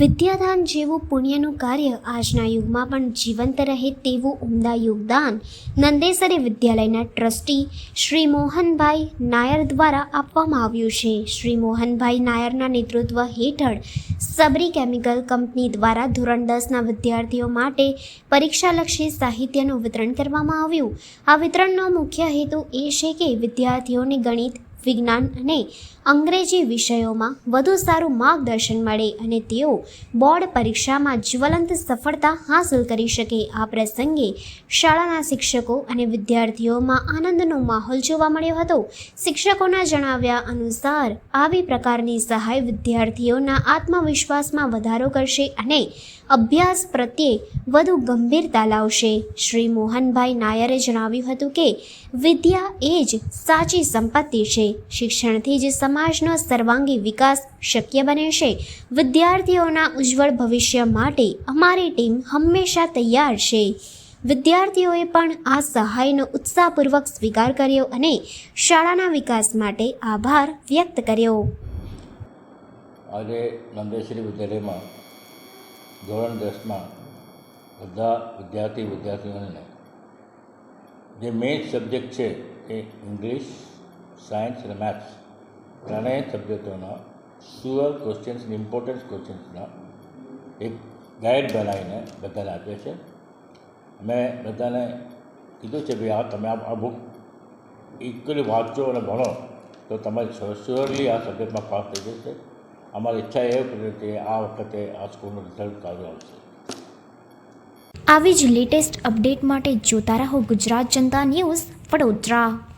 વિદ્યાદાન જેવું પુણ્યનું કાર્ય આજના યુગમાં પણ જીવંત રહે તેવું ઉમદા યોગદાન નંદેસરી વિદ્યાલયના ટ્રસ્ટી શ્રી મોહનભાઈ નાયર દ્વારા આપવામાં આવ્યું છે. શ્રી મોહનભાઈ નાયરના નેતૃત્વ હેઠળ સબરી કેમિકલ કંપની દ્વારા ધોરણ દસના વિદ્યાર્થીઓ માટે પરીક્ષાલક્ષી સાહિત્યનું વિતરણ કરવામાં આવ્યું. આ વિતરણનો મુખ્ય હેતુ એ છે કે વિદ્યાર્થીઓને ગણિત વિજ્ઞાન અને અંગ્રેજી વિષયોમાં વધુ સારું માર્ગદર્શન મળે અને તેઓ બોર્ડ પરીક્ષામાં જ્વલંત સફળતા હાંસલ કરી શકે. આ પ્રસંગે શાળાના શિક્ષકો અને વિદ્યાર્થીઓમાં આનંદનો માહોલ જોવા મળ્યો હતો. શિક્ષકોના જણાવ્યા અનુસાર, આવી પ્રકારની સહાય વિદ્યાર્થીઓના આત્મવિશ્વાસમાં વધારો કરશે અને અભ્યાસ પ્રત્યે વધુ ગંભીરતા લાવશે. શ્રી મોહનભાઈ નાયરે જણાવ્યું હતું કે, વિદ્યા એ જ સાચી સંપત્તિ છે. શિક્ષણથી જ સમાજનો સર્વાંગી વિકાસ શક્ય બને છે. વિદ્યાર્થીઓના ઉજ્જવળ ભવિષ્ય માટે અમારી ટીમ હંમેશા તૈયાર છે. વિદ્યાર્થીઓએ પણ આ સહાયનો ઉત્સાહપૂર્વક સ્વીકાર કર્યો અને શાળાના વિકાસ માટે આભાર વ્યક્ત કર્યો. આજે નંદેશ્વરી વિદ્યાલયમાં ધોરણ દસમાં બધા વિદ્યાર્થી વિદ્યાર્થીઓને જે મેઇન સબ્જેક્ટ છે એ ઇંગ્લિશ સાયન્સ અને મેથ્સ ત્રણેય સબ્જેક્ટોના સ્યુઅર ક્વેશ્ચન્સ ઇમ્પોર્ટન્સ ક્વેશ્ચન્સના એક ગાઈડ બનાવીને બધાને આપે છે. મેં બધાને કીધું છે ભાઈ આ તમે આ બુક ઇક્વલી વાંચો અને ભણો, તો તમે સ્યોરલી આ સબ્જેક્ટમાં પાસ થઈ જશે. અમારી ઈચ્છા એ હતી કે આ વખતે આ સ્કૂલનું રિઝલ્ટ સારું આવશે. આવી જ લેટેસ્ટ અપડેટ માટે જોતા રહો ગુજરાત જનતા ન્યૂઝ વડોદરા.